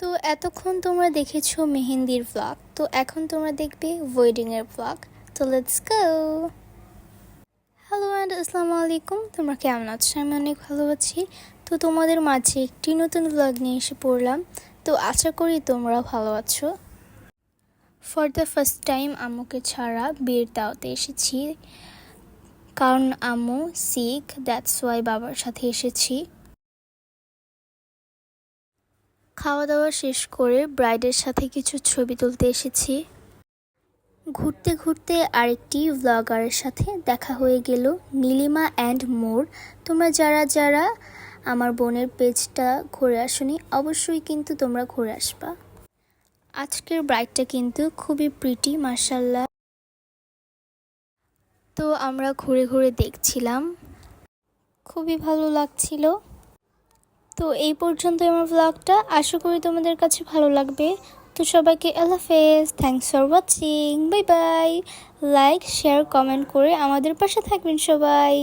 তো এতক্ষণ তোমরা দেখেছ মেহেন্দির ভ্লগ তো এখন তোমরা দেখবে ওয়েডিংয়ের ভ্লগ তো লেটস গো হ্যালো অ্যান্ড আসসালামু আলাইকুম, তোমরা কেমন আছো? আমি অনেক ভালো আছি। তো তোমাদের মাঝে একটি নতুন ভ্লগ নিয়ে এসে পড়লাম, তো আশা করি তোমরা ভালো আছো। ফর দ্য ফার্স্ট টাইম আম্মুকে ছাড়া বিয়ের দাওয়াতে এসেছি। কারণ আম্মু শিখ দ্যাটস ওয়াই বাবার সাথে এসেছি। খাওয়া দাওয়া শেষ করে ব্রাইডের সাথে কিছু ছবি তুলতে এসেছি। ঘুরতে ঘুরতে আরেকটি ভ্লগারের সাথে দেখা হয়ে গেল নীলিমা অ্যান্ড মোর। তোমরা যারা যারা আমার বোনের পেজটা ঘুরে আসনি, অবশ্যই কিন্তু তোমরা ঘুরে আসবা। আজকের ব্রাইডটা কিন্তু খুবই প্রিটি মার্শাল্লাহ তো আমরা ঘুরে ঘুরে দেখছিলাম। খুবই ভালো লাগছিল। তো এই পর্যন্ত আমার ব্লগটা আশা করি তোমাদের কাছে ভালো লাগবে। তো সবাইকে আল্লাহ thanks for watching bye bye like share comment করে আমাদের পাশে থাকবেন সবাই।